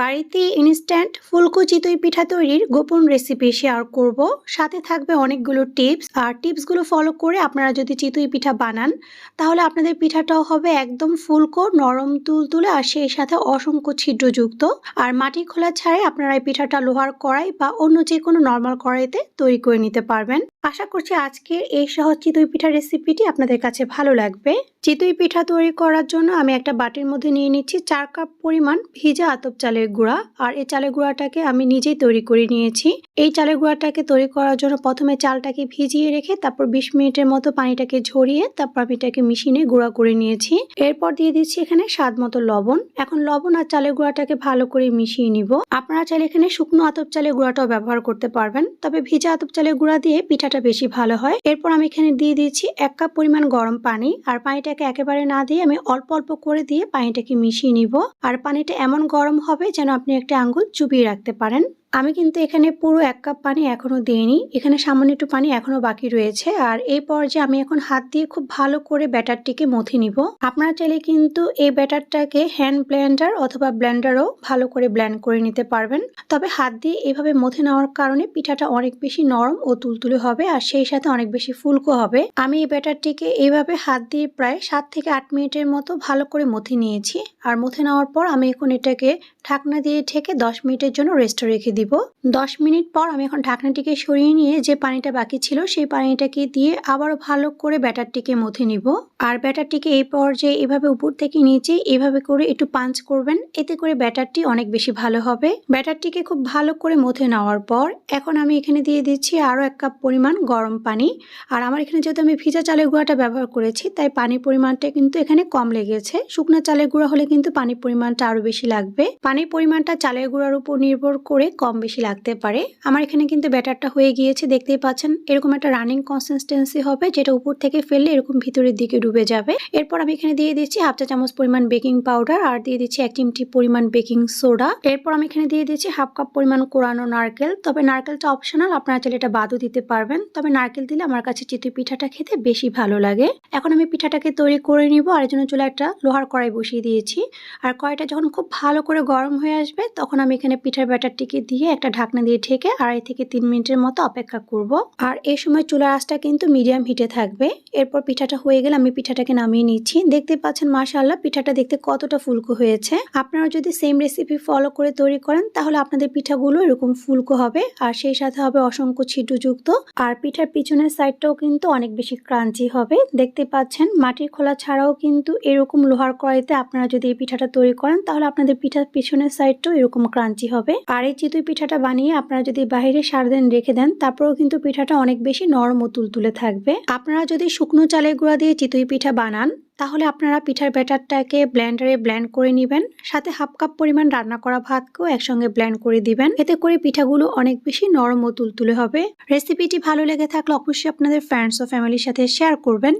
বাড়িতে ইনস্ট্যান্ট ফুলকো চিতই পিঠা তৈরির গোপন রেসিপি শেয়ার করব। সাথে থাকবে অনেকগুলো টিপস আর টিপসগুলো ফলো করে আপনারা যদি চিতই পিঠা বানান, তাহলে আপনাদের পিঠাটাও হবে একদম ফুলকো, নরম তুলতুলে, আর সেই সাথে অসংখ্য ছিদ্রযুক্ত। আর মাটি খোলা ছাড়াই আপনারা এই পিঠাটা লোহার কড়াই বা অন্য যে কোনো নর্মাল কড়াইতে তৈরি করে নিতে পারবেন। আশা করছি আজকের এই সহজ চিতই পিঠা রেসিপিটি আপনাদের কাছে ভালো লাগবে। চিতই পিঠা তৈরি করার জন্য আমি একটা বাটির মধ্যে নিয়ে নিচ্ছি চার কাপ পরিমাণ ভিজা আতপ চালের গুঁড়া আর এই চালের গুঁড়াটাকে আমি নিজেই তৈরি করে নিয়েছি। এই চালের গুঁড়াটাকে তৈরি করার জন্য প্রথমে চালটাকে ভিজিয়ে রেখে তারপর বিশ মিনিটের মতো পানিটাকে ঝরিয়ে তারপর আমি এটাকে মেশিনে গুঁড়া করে নিয়েছি। এরপর দিয়ে দিচ্ছি এখানে স্বাদ মতো লবণ। এখন লবণ আর চালের গুঁড়াটাকে ভালো করে মিশিয়ে নিব। আপনারা চাইলে এখানে শুকনো আতপ চালের গুঁড়াটাও ব্যবহার করতে পারবেন। তবে ভিজা আতপ চালের গুঁড়া দিয়ে পিঠাটা বেশি ভালো হয়। এরপর আমি এখানে দিয়ে দিচ্ছি এক কাপ পরিমাণ গরম পানি। আর পানিটাকে একেবারে না দিয়ে আমি অল্প অল্প করে দিয়ে পানিটাকে মিশিয়ে নিব। আর পানিটা এমন গরম হবে যেন আপনি একটা আঙ্গুল চুবিয়ে রাখতে পারেন। আমি কিন্তু এখানে পুরো এক কাপ পানি এখনও দিইনি। এখানে সামান্য একটু পানি এখনও বাকি রয়েছে। আর এই পর্যায়ে আমি এখন হাত দিয়ে খুব ভালো করে ব্যাটারটিকে মথে নিব। আপনারা চাইলে কিন্তু এই ব্যাটারটাকে হ্যান্ড ব্লেন্ডার অথবা ব্লেন্ডারও ভালো করে ব্লেন্ড করে নিতে পারবেন। তবে হাত দিয়ে এভাবে মথে নেওয়ার কারণে পিঠাটা অনেক বেশি নরম ও তুলতুলে হবে আর সেই সাথে অনেক বেশি ফুলকো হবে। আমি এই ব্যাটারটিকে এইভাবে হাত দিয়ে প্রায় সাত থেকে আট মিনিটের মতো ভালো করে মথে নিয়েছি। আর মথে নেওয়ার পর আমি এখন এটাকে ঢাকনা দিয়ে ঠেকে দশ মিনিটের জন্য রেস্টে রেখে দিব। দশ মিনিট পর আমি এখন ঢাকনাটিকে সরিয়ে নিয়ে যে পানিটা বাকি ছিল সেই পানিটাকে দিয়ে আবারও ভালো করে ব্যাটারটিকে মথে নিব। আর ব্যাটারটিকে এই পর্যায়ে এভাবে উপর থেকে নিচে এভাবে করে একটু পাঞ্চ করবেন, এতে করে ব্যাটারটি অনেক বেশি ভালো হবে। ব্যাটারটিকে খুব ভালো করে মথে নেওয়ার পর এখন আমি এখানে দিয়ে দিচ্ছি আরও এক কাপ পরিমাণ গরম পানি। আর আমার এখানে যেহেতু আমি ভিজা চালের গুঁড়াটা ব্যবহার করেছি, তাই পানির পরিমাণটা কিন্তু এখানে কম লেগেছে। শুকনো চালের গুঁড়া হলে কিন্তু পানির পরিমাণটা আরও বেশি লাগবে। পানির পরিমাণটা চালের গুঁড়ার উপর নির্ভর করে কম বেশি লাগতে পারে। আমার এখানে কিন্তু ব্যাটারটা হয়ে গিয়েছে, দেখতেই পাচ্ছেন। এরকম একটা রানিং কনসিস্টেন্সি হবে, যেটা উপর থেকে ফেললে এরকম ভিতরের দিকে ডুবে যাবে। এরপর আমি এখানে দিয়ে দিচ্ছি হাফ চা চামচ পরিমাণ বেকিং পাউডার আর দিয়ে দিচ্ছি এক চিমটি পরিমাণ বেকিং সোডা এরপর আমি এখানে দিয়ে দিচ্ছি হাফ কাপ পরিমাণ কোরানো নারকেল। তবে নারকেলটা অপশনাল আপনারা চাইলে এটা বাদও দিতে পারবেন। তবে নারকেল দিলে আমার কাছে চিতই পিঠাটা খেতে বেশি ভালো লাগে। এখন আমি পিঠাটাকে তৈরি করে নিব আর এর জন্য চুলা একটা লোহার কড়াই বসিয়ে দিয়েছি। আর কড়াইটা যখন খুব ভালো করে গরম হয়ে আসবে, তখন আমি এখানে পিঠার ব্যাটারটিকে দিয়ে একটা ঢাকনা দিয়ে ঢেকে আড়াই থেকে তিন মিনিটের মতো অপেক্ষা করব। আর এই সময় চুলার আঁচটা কিন্তু মিডিয়াম হিটে থাকবে। এরপর পিঠাটা হয়ে গেলে আমি পিঠাটাকে নামিয়ে নিচ্ছি। দেখতে পাচ্ছেন মাশাআল্লাহ, পিঠাটা দেখতে কতটা ফুলকো হয়েছে। আপনারা যদি সেম রেসিপি ফলো করে তৈরি করেন, তাহলে আপনাদের পিঠাগুলো এরকম ফুলকো হবে। আর সেই সাথে হবে অসংখ্য ছিদ্রযুক্ত। আর পিঠার পিছনের সাইডটাও কিন্তু অনেক বেশি ক্রাঞ্চি হবে। দেখতে পাচ্ছেন, মাটির খোলা ছাড়াও কিন্তু এরকম লোহার কড়াইতে আপনারা যদি এই পিঠাটা তৈরি করেন, তাহলে আপনাদের পিঠার পিছনের সাইডটাও এরকম ক্রাঞ্চি হবে। আর এই চিতই পিঠাটা বানিয়ে আপনারা যদি বাইরে সারাদিন রেখে দেন, তারপরেও কিন্তু পিঠাটা অনেক বেশি নরম ও তুলতুলে থাকবে। আপনারা যদি শুকনো চালের গুঁড়া দিয়ে চিতই পিঠা বানান, তাহলে আপনারা পিঠার ব্যাটারটাকে ব্ল্যান্ডারে ব্ল্যান্ড করে নেবেন, সাথে হাফ কাপ পরিমাণ রান্না করা ভাতকেও একসঙ্গে ব্ল্যান্ড করে দিবেন। এতে করে পিঠাগুলো অনেক বেশি নরম ও তুলতুলে হবে। রেসিপিটি ভালো লেগে থাকলে অবশ্যই আপনাদের ফ্রেন্ডস ও ফ্যামিলির সাথে শেয়ার করবেন।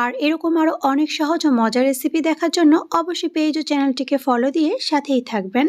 আর এরকম আরও অনেক সহজ ও মজার রেসিপি দেখার জন্য অবশ্যই পেজ ও চ্যানেলটিকে ফলো দিয়ে সাথেই থাকবেন।